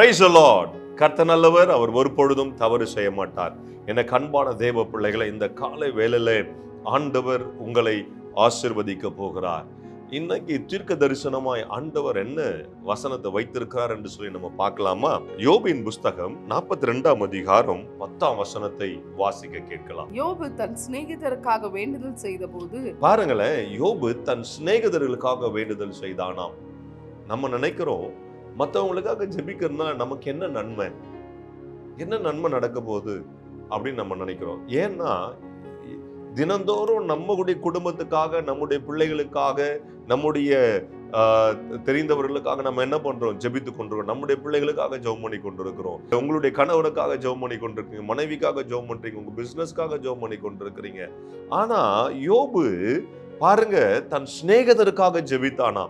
Price Lord கர்த்த நல்லவர் அவர் ஒரு பொழுதும் தவறு செய்ய மாட்டார் என கண்பான தேவ பிள்ளைகளை இந்த காலை வேளையில ஆண்டவர் உங்களை ஆசிர்வதிக்க போகிறார். இன்னைக்கு தீர்க்க தரிசனமாய் ஆண்டவர் என்ன வசனத்தை வைத்திருக்கிறார் என்று சொல்லி நம்ம பார்க்கலாமா? யோபின் புஸ்தகம் நாற்பத்தி ரெண்டாம் அதிகாரம் பத்தாம் வசனத்தை வாசிக்க கேட்கலாம். யோபு தன் சிநேகிதருக்காக வேண்டுதல் செய்தபோது பாருங்களேன் யோபு தன் சிநேகிதர்களுக்காக வேண்டுதல் செய்தானாம். நம்ம நினைக்கிறோம் மற்றவங்களுக்காக ஜெபிக்கிறதுனா நமக்கு என்ன நன்மை? என்ன நன்மை நடக்க போகுது? அப்படின்னு நம்ம நினைக்கிறோம். ஏன்னா தினந்தோறும் நம்முடைய குடும்பத்துக்காக நம்முடைய பிள்ளைகளுக்காக நம்முடைய தெரிந்தவர்களுக்காக நம்ம என்ன பண்றோம்? ஜெபித்து கொண்டிருக்கோம் நம்முடைய பிள்ளைகளுக்காக ஜெபம் பண்ணி கொண்டிருக்கிறோம். உங்களுடைய கணவனுக்காக ஜெபம் பண்ணி கொண்டிருக்கீங்க மனைவிக்காக ஜெபம் பண்றீங்க. உங்க பிசினஸ்க்காக ஜெபம் பண்ணி கொண்டிருக்கிறீங்க. ஆனா யோபு பாருங்க தன் சிநேகிதருக்காக ஜெபித்தானா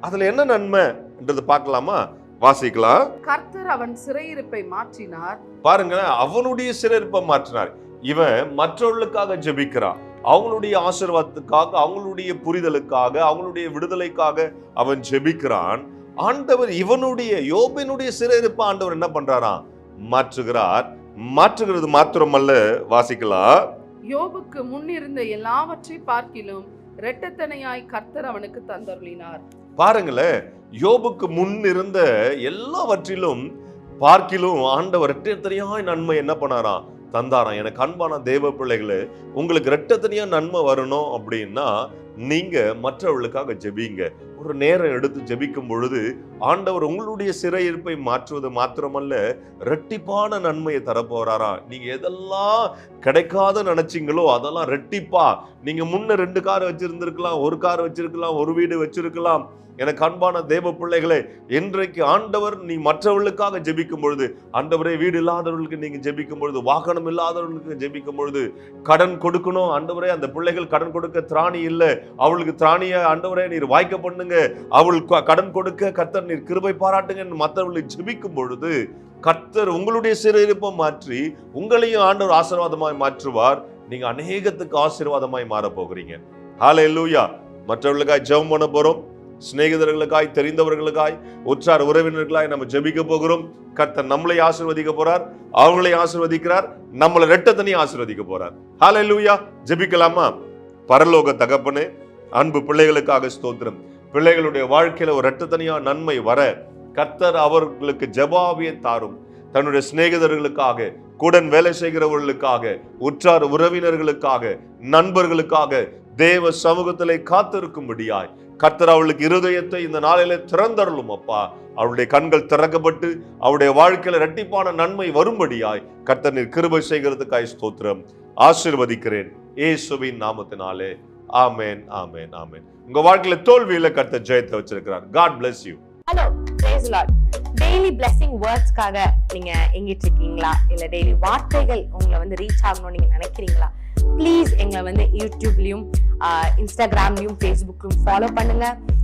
அதுல என்ன நன்மை? நன்மைன்றது பார்க்கலாமா? வாசிக்கலாம். கர்த்தர் அவன் சிறையிருப்பை மாற்றினார். பாருங்க அவனுடைய சிறப்பை மாற்றினார். இவன் மற்றவர்களுக்காக ஜெபிக்கிறான். அவங்களுடைய ஆசீர்வாதத்துக்காக அவங்களுடைய புரிதலுக்காக அவங்களுடைய விடுதலைக்காக அவன் ஜெபிக்கிறான். ஆண்டவர் இவனுடைய யோபினுடைய சிறையிருப்பை ஆண்டவர் என்ன பண்றாராம் மாற்றுகிறார். மாற்றுகிறது மாத்திரமல்ல வாசிக்கலாம். யோபுக்கு முன்னிருந்த எல்லாவற்றை பார்க்கிலும் இரட்டத்தனையாய் கர்த்தர் அவனுக்கு தந்தருளினார். பாருங்களேன் யோபுக்கு முன் இருந்த எல்லாவற்றிலும் பார்க்கிலும் ஆண்டவர் இரட்டத்தனையாய் நன்மை என்ன பண்ணாராம் தந்தாராம். எனக்கு அன்பான தேவ பிள்ளைகளே உங்களுக்கு ரெட்டத்தனியா நன்மை வரணும் அப்படின்னா நீங்க மற்றவர்களுக்காக ஜெபிங்க. ஒரு நேரம் எடுத்து ஜெபிக்கும் பொழுது ஆண்டவர் உங்களுடைய சிறையிருப்பை மாற்றுவது மாத்திரமல்ல ரெட்டிப்பான நன்மையை தரப்போறாரா? நீங்க எதெல்லாம் கிடைக்காத நினைச்சீங்களோ அதெல்லாம் ரெட்டிப்பா நீங்க முன்ன ரெண்டு கார் வச்சிருந்திருக்கலாம் ஒரு கார் வச்சிருக்கலாம் ஒரு வீடு வச்சிருக்கலாம். எனக்கு அன்பான தேவ பிள்ளைகளே இன்றைக்கு ஆண்டவர் நீ மற்றவர்களுக்காக ஜெபிக்கும் பொழுது ஆண்டவரே வீடு இல்லாதவர்களுக்கு நீங்க ஜெபிக்கும் பொழுது வாகனம் இல்லாதவர்களுக்கு ஜெபிக்கும் பொழுது கடன் கொடுக்கணும். ஆண்டவரே அந்த பிள்ளைகள் கடன் கொடுக்க திராணி இல்லை. அவளுக்கு திராணிய ஆண்டவரே நீர் வாய்க்க பண்ணுங்க. அவள் கடன் கொடுக்க கர்த்தர் நீர் கிருபை பாராட்டுங்க மற்றவர்களை ஜெபிக்கும் பொழுது கர்த்தர் உங்களுடைய சிறையிருப்பை மாற்றி உங்களையும் ஆண்டவர் ஆசீர்வாதமாய் மாற்றுவார். நீங்க அநேகத்துக்கு ஆசீர்வாதமாய் மாற போகிறீங்க. ஹalleluya மற்றவர்களுக்காய் ஜெபம் பண்ண போறோம். சிநேகிதர்களுக்காய் தெரிந்தவர்களுக்காய் உற்றார் உறவினர்களாய் நம்ம ஜெபிக்க போகிறோம். கர்த்தர் நம்மளை ஆசிர்வதிக்க போறார். அவங்களை ஆசிர்வதிக்கிறார். நம்மளை ரெட்டத்தனையும் ஆசிர்வதிக்க போறார். ஹாலே லூயா ஜெபிக்கலாமா? பரலோக தகப்பனே அன்பு பிள்ளைகளுக்காக ஸ்தோத்திரம். பிள்ளைகளுடைய வாழ்க்கையில ஒரு ரெட்டத்தனியா நன்மை வர கர்த்தர் அவர்களுக்கு ஜபாவியை தாரும். தன்னுடைய சிநேகிதர்களுக்காக கூடன் வேலை செய்கிறவர்களுக்காக உற்றார் உறவினர்களுக்காக நண்பர்களுக்காக தேவ சமூகத்திலே காத்திருக்கும்படியாய் கர்த்தர் அவளுக்கு இருதயத்தை இந்த நாளிலே திறந்தருளும் அப்பா. அவளுடைய கண்கள் திறக்கப்பட்டு அவளுடைய வாழ்க்கையில இரட்டிப்பான நன்மை வரும்படியாய் கர்த்தர் நீர் கிருபை செய்கிறதுக்காய் ஸ்தோத்திரம். ஆசிர்வதிக்கிறேன். ஏசுவின் நாமத்தினாலே. ஆமேன் ஆமேன் ஆமேன். உங்க வாழ்க்கையில தோல்வியில கர்த்தர் ஜெயத்தை வச்சிருக்கிறார். God bless you hello praise Lord daily blessing வேர்ட்ஸ்க்காக நீங்க எங்கிட்டு இருக்கீங்களா இல்ல டெய்லி வார்த்தைகள் உங்களை வந்து ரீச் ஆகணும்னு நீங்க நினைக்கிறீங்களா? ப்ளீஸ் எங்களை வந்து யூடியூப்லயும் இன்ஸ்டாகிராம்லயும் ஃபேஸ்புக்லயும் ஃபாலோ பண்ணுங்க.